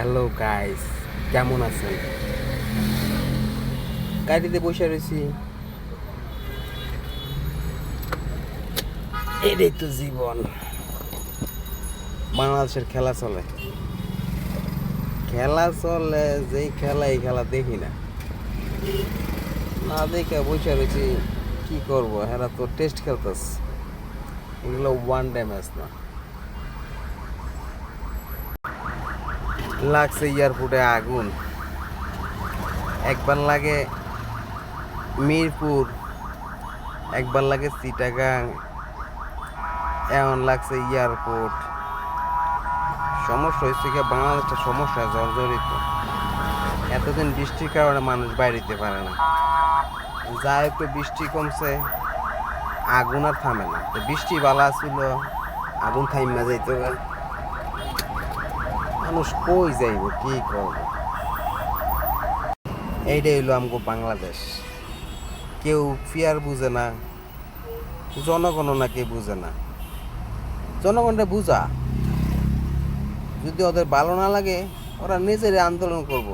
Hello guys কেমন আছেন? গাড়িতে বসে রয়েছি। এটাই তো জীবন। বাংলাদেশের খেলা চলে। খেলা চলে, যেই খেলা, এই খেলা দেখি না। না দেখে বসে রয়েছি, কি করব? হ্যাঁ তো টেস্ট খেলতেস এগুলো ওয়ান ডে ম্যাচ না। লাগছে এয়ারপোর্টে আগুন। একবার লাগে মিরপুর, একবার লাগে চিটাগাং এমন লাগছে এয়ারপোর্ট সমস্যা হয়েছে কি, বাংলাদেশটা সমস্যা জর্জরিত। এতদিন বৃষ্টির কারণে মানুষ বাইরেতে পারে না। যা একটু বৃষ্টি কমছে, আগুন আর থামে না। তো বৃষ্টি বালা ছিল, আগুন থাইমা যাইতে মানুষ কই যাইব, কি করব এইটাই হইল আমগো বাংলাদেশ। কেউ ফিয়ার বুঝে না, জনগণও নাকি বুঝে না। জনগণটা বুঝা। যদি ওদের ভালো না লাগে, ওরা নিজেরই আন্দোলন করব।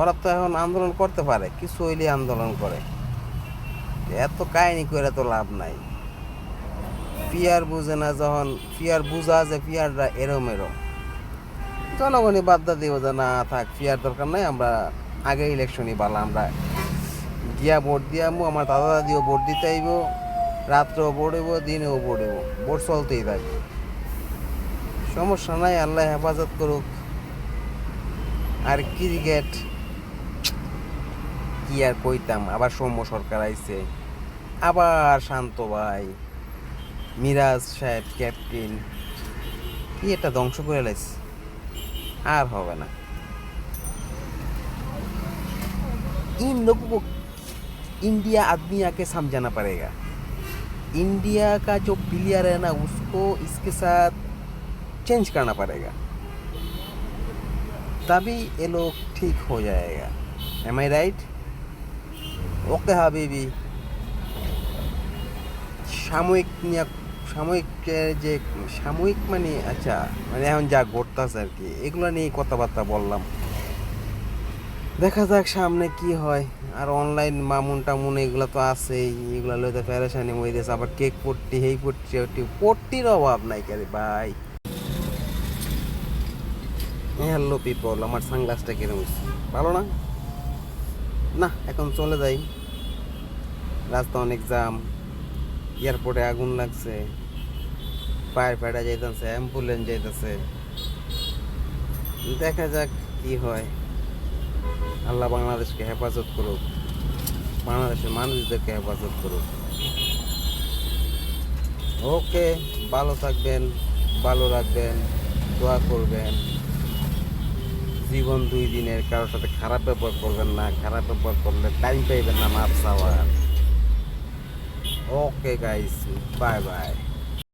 ওরা তো এখন আন্দোলন করতে পারে, কিছু হইলে আন্দোলন করে। এত কাহিনী করে তো লাভ নাই। ফিয়ার বুঝে না যখন ফিয়ার বুঝা যে ফিয়াররা এরম এরম। জনগণই বার্তা দিব যে না থাক, ফিয়ার দরকার নাই, আমরা আগে ইলেকশনই পারলাম, আমরা গিয়া ভোট দিয়ামু আমার দাদা দাদিও ভোট দিতে আইব, রাত্রেও হইব, দিনেও হইব, ভোট চলতেই থাকবে। সমস্যা নাই, আল্লাহ হেফাজত করুক। আর ক্রিকেট কি আর কইতাম, আবার সৌম্য সরকার আইছে, আবার শান্ত ভাই, মিরাজ সাহেব ক্যাপ্টেন কি এটা ধ্বংস করে লাইছে। আর হবে না इन लोगों को इंडिया आदमी आके समझाना पड़ेगा इंडिया का जो प्लेयर है ना उसको इसके साथ चेंज करना पड़ेगा तभी ये लोग ठीक हो जाएगा एम आई राइट ওকে হাবিবি সাময়িক নিয়ে সাময়িক যে সাময়িক মানে আচ্ছা মানে এখন যা ঘটতেছে আর কি, এগুলো নিয়ে কথাবার্তা বললাম। দেখা যাক সামনে কি হয়। আর অনলাইন মামুন টামুন এগুলো তো আছেই, এগুলো লইতে প্যারেশানি মইতেছে আবার কেক পট্টি, হেই পট্টি, ওটি পট্টির অভাব নাই কেরে ভাই। হ্যালো পিপল আমার সানগ্লাসটা হইছে? ভালো না? না, এখন চলে যাই। রাস্তা অনেক জাম। এয়ারপোর্টে আগুন লাগছে, ফায়ার ফায়ার যাইতেছে, অ্যাম্বুলেন্স যাইতেছে। দেখা যাক কি হয়। আল্লাহ বাংলাদেশকে হেফাজত করুক, বাংলাদেশের মানুষদেরকে হেফাজত করুক। ওকে, ভালো থাকবেন, ভালো রাখবেন, দোয়া করবেন। জীবন দুই দিনের, কারোর সাথে খারাপ ব্যবহার করবেন না, খারাপ ব্যবহার করলে টাইম পাইবেন না মাপ চাওয়ার। Okay guys bye bye